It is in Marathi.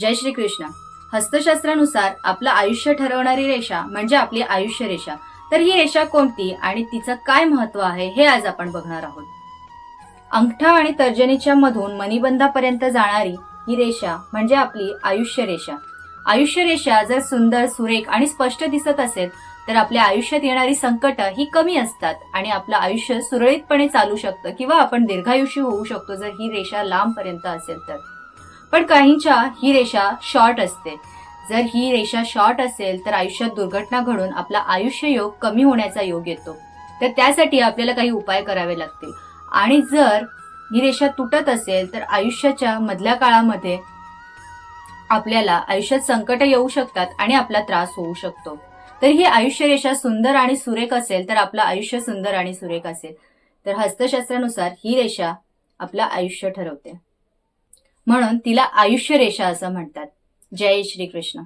जय श्री कृष्ण हस्तशास्त्रानुसार आपलं आयुष्य ठरवणारी रेषा म्हणजे आपली आयुष्य रेषा. तर ही रेषा कोणती आणि तिचं काय महत्त्व आहे हे आज आपण बघणार आहोत. अंगठा आणि तर्जनीच्या मधून मणिबंधापर्यंत जाणारी ही रेषा म्हणजे आपली आयुष्य रेषा. आयुष्य रेषा जर सुंदर सुरेख आणि स्पष्ट दिसत असेल तर आपल्या आयुष्यात येणारी संकट ही कमी असतात आणि आपलं आयुष्य सुरळीतपणे चालू शकतं किंवा आपण दीर्घायुष्य होऊ शकतो जर ही रेषा लांबपर्यंत असेल तर. पण काहींच्या ही रेषा शॉर्ट असते. जर ही रेषा शॉर्ट असेल तर आयुष्यात दुर्घटना घडून आपला आयुष्य योग कमी होण्याचा योग येतो. तर त्यासाठी आपल्याला काही उपाय करावे लागतील. आणि जर ही रेषा तुटत असेल तर आयुष्याच्या मधल्या काळामध्ये आपल्याला आयुष्यात संकट येऊ शकतात आणि आपला त्रास होऊ शकतो. तर ही आयुष्य रेषा सुंदर आणि सुरेख असेल तर आपलं आयुष्य सुंदर आणि सुरेख असेल. तर हस्तशास्त्रानुसार ही रेषा आपलं आयुष्य ठरवते. म्हणून तिला आयुष्य रेषा असं म्हणतात. जय श्री कृष्ण